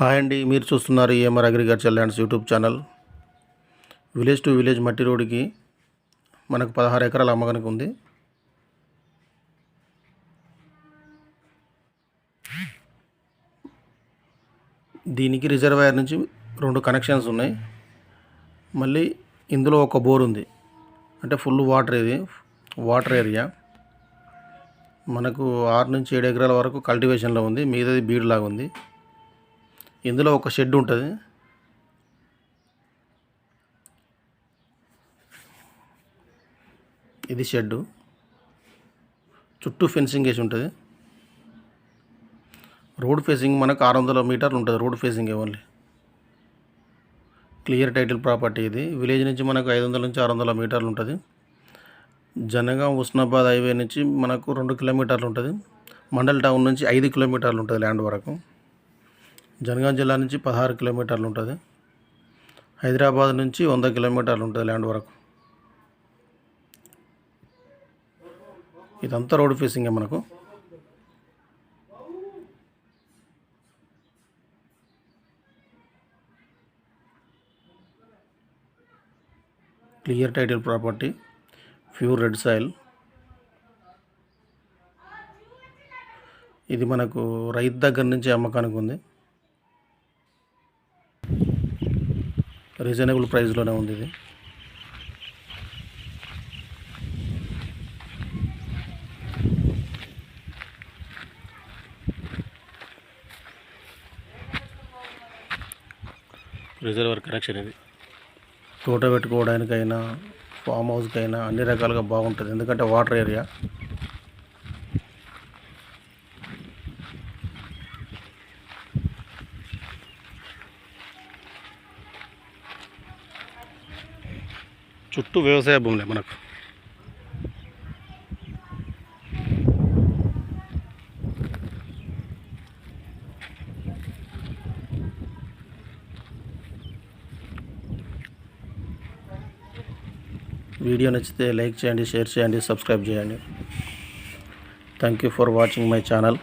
Hi అండి మీరు చూస్తున్నారు EMR agriculture lands YouTube channel. Village to village మట్టి రోడ్డుకి మనకు పదహారు ఎకరాల అమ్మకానికి ఉంది. దీనికి రిజర్వాయర్ నుంచి రెండు కనెక్షన్స్ ఉన్నాయి. మళ్ళీ ఇందులో ఒక బోర్ ఉంది. అంటే ఫుల్ వాటర్ ఇది వాటర్ ఏరియా. మనకు ఆరు నుంచి ఏడు ఎకరాల వరకు కల్టివేషన్లో ఉంది. మిగతాది బీడు లాగా ఉంది. ఇందులో ఒక షెడ్ ఉంటుంది. ఇది షెడ్డు. చుట్టూ ఫెన్సింగ్ వేసి ఉంటుంది. రోడ్ ఫేసింగ్ మనకు ఆరు వందల మీటర్లు ఉంటుంది. Road facing only. Clear title property ఇది. విలేజ్ నుంచి మనకు ఐదు వందల నుంచి ఆరు వందల మీటర్లు ఉంటుంది. జనగాం ఉస్నాబాద్ హైవే నుంచి మనకు రెండు కిలోమీటర్లు ఉంటుంది. మండల్ టౌన్ నుంచి ఐదు కిలోమీటర్లు ఉంటుంది ల్యాండ్ వరకు. జనగాం జిల్లా నుంచి పదహారు కిలోమీటర్లు ఉంటుంది. హైదరాబాద్ నుంచి వంద కిలోమీటర్లు ఉంటుంది ల్యాండ్ వరకు. ఇదంతా రోడ్ ఫేసింగే మనకు. Clear title property pure red soil. ఇది మనకు రైతు దగ్గర నుంచి అమ్మకానికి ఉంది. రీజనబుల్ ప్రైస్లోనే ఉంది ఇది. రిజర్వర్ కనెక్షన్ ఇది. తోట పెట్టుకోవడానికైనా ఫామ్ హౌస్కైనా అన్ని రకాలుగా బాగుంటుంది. ఎందుకంటే వాటర్ ఏరియా. చుట్టూ వ్యవసాయ భూములే మనకు. వీడియో నచ్చితే లైక్ చేయండి షేర్ చేయండి సబ్స్క్రైబ్ చేయండి. Thank you for watching my channel